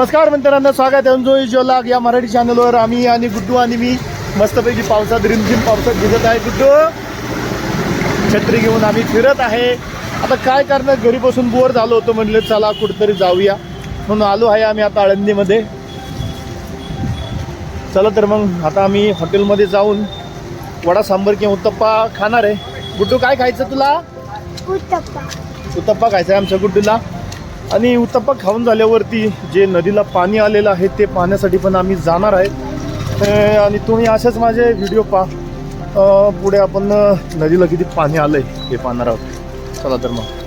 नमस्कार मित्रांनो स्वागत आहे जो जोलाग या मराठी चॅनलवर आम्ही आणि गुड्डू आणि मी मस्तपैकी पावसात रिमझिम पावसात भिजत आहे. गुड्डू छत्री घेऊन आम्ही फिरत आहे. आता काय करणार? घरी बसून बोर झालो होतो म्हणलं चला कुठेतरी जाऊया. म्हणून आलो आहे आम्ही आता आळंदीमध्ये. चला तर मग आता आम्ही हॉटेलमध्ये जाऊन वडा सांबर किंवा उत्तप्पा खाणार आहे. गुड्डू काय खायचं तुला? उत्तप्पा. उत्तप्पा खायचा आहे आमच्या गुड्डूला. आणि उत्तप्पा खाऊन झाल्यावरती जे नदीला पाणी आलेलं आहे ते पाहण्यासाठी पण आम्ही जाणार आहे. आणि तुम्ही असेच माझे व्हिडिओ पहा. पुढे आपण नदीला किती पाणी आलंय हे पाहणार आहोत. चला तर मग.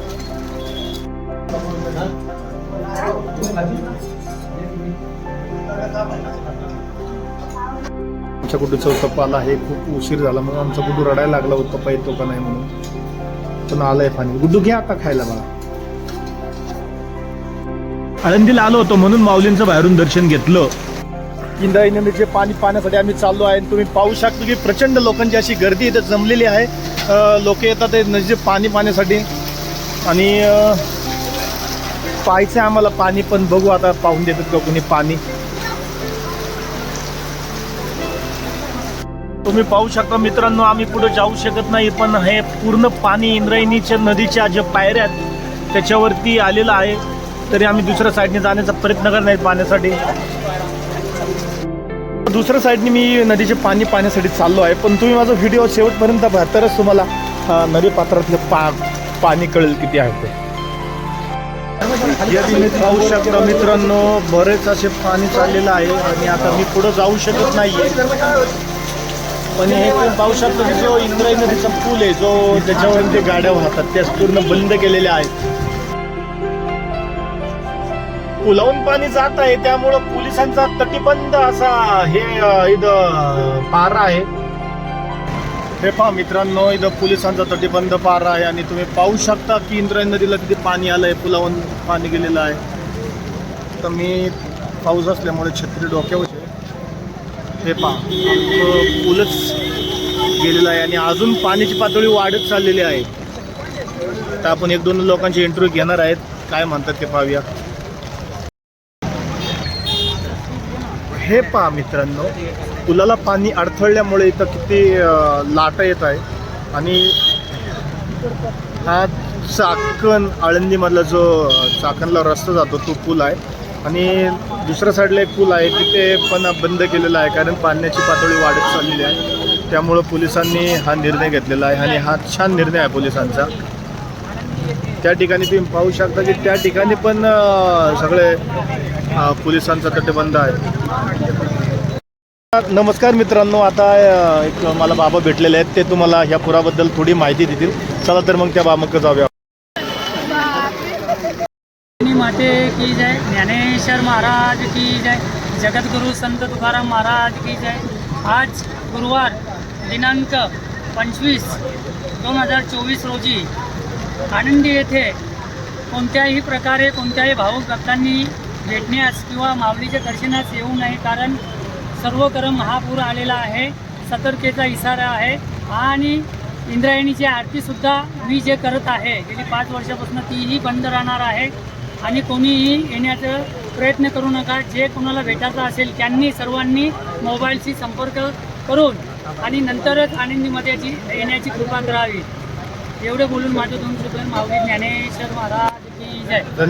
आमच्या कुठूचा उत्तप्पा आला आहे. खूप उशीर झाला म्हणून आमचा कुठू रडायला लागला उत्तप्पा येतो का नाही म्हणून. पण आलंय पाणी. गुड्डू घ्या आता खायला मला. आळंदीला आलो होतो म्हणून माऊलींचं बाहेरून दर्शन घेतलं. इंद्रायणी नदीचे पाणी पाहण्यासाठी आम्ही चाललो आहे आणि तुम्ही पाहू शकता की प्रचंड लोकांची अशी गर्दी इथे जमलेली आहे. लोक येतात ते नदीचे पाणी पाण्यासाठी. आणि पाहायचं आहे आम्हाला पाणी पण बघू आता पाहून देतात का कोणी पाणी. तुम्ही पाहू शकता मित्रांनो आम्ही पुढे जाऊ शकत नाही पण हे पूर्ण पाणी इंद्रायणीच्या नदीच्या ज्या पायऱ्या आहेत त्याच्यावरती आलेलं आहे. तरी आम्ही दुसऱ्या साईडने जाण्याचा प्रयत्न करत नाही पाण्यासाठी. दुसऱ्या साईडने मी नदीचे पाणी पाहण्यासाठी चाललो आहे पण तुम्ही माझा व्हिडिओ शेवटपर्यंत पाहा तरच तुम्हाला नदी पात्रातले पा पाणी कळेल किती आहे ते. या तुम्ही पाहू शकता मित्रांनो बरेच असे पाणी चाललेलं आहे आणि आता मी पुढं जाऊ शकत नाहीये. पण हे तुम्ही पाहू शकता की जो इंद्रायणी नदीचा पूल आहे जो त्याच्यावर ते गाड्या वाहतात त्या पूर्ण बंद केलेल्या आहेत. पुलावून पाणी जात आहे त्यामुळं पोलिसांचा तटीबंद असा हे इथं पारा आहे. हे पहा मित्रांनो इथं पोलिसांचा तटीबंद पारा आहे आणि तुम्ही पाहू शकता की इंद्रायण नदीला किती पाणी आलंय पुलावून पाणी गेलेलं आहे. तर मी पाऊस असल्यामुळे छत्री डोक्यावर हे पहा पुलच पूलच गेलेलं आहे आणि अजून पाण्याची पातळी वाढत चाललेली आहे. तर आपण एक दोन लोकांचे इंटरव्ह्यू घेणार आहेत. काय म्हणतात ते पाहूया. हे पहा मित्रांनो पुलाला पाणी अडथळल्यामुळे इथं किती अं, लाटा येत आहे. आणि हा चाकण आळंदीमधला जो चाकणला रस्ता जातो तो पूल आहे. आणि दुसऱ्या साईडला एक पूल आहे तिथे पण बंद केलेला आहे कारण पाण्याची पातळी वाढत चाललेली आहे. त्यामुळं पोलिसांनी हा निर्णय घेतलेला आहे आणि हा छान निर्णय आहे पोलिसांचा. त्या ठिकाणी तुम्ही पाहू शकता की त्या ठिकाणी पण सगळे पोलिसांचा तटबंद आहे. नमस्कार मित्रांनो आता एक मला बाबा भेटलेले आहेत. ते तुम्हाला ह्या पुराबद्दल थोडी माहिती देतील. चला तर मग त्या बाबाकडे जाऊया. माते की जय. ज्ञानेश्वर महाराज की जय. जगद्गुरु संत तुकाराम महाराज की जय. आज गुरुवार दिनांक पंचवीस दोन हजार चोवीस रोजी आनंदी येथे कोणत्याही प्रकारे कोणत्याही भावुक भक्तांनी भेटण्यास किंवा माऊलीच्या दर्शनास येऊ नये कारण सर्वकर महापूर आलेला आहे सतर्केचा इशारा आहे आणि इंद्रायणीची आरतीसुद्धा मी जे करत आहे गेली पाच वर्षापासून तीही बंद राहणार आहे आणि कोणीही येण्याचा प्रयत्न करू नका. जे कोणाला भेटायचं असेल त्यांनी सर्वांनी मोबाईलशी संपर्क करून आणि नंतरच आनंदीमध्ये येण्याची कृपा करावी. एवढं बोलून माझे दोन शुक्र माऊली ज्ञानेश्वर महाराज की जय. धन्यवाद.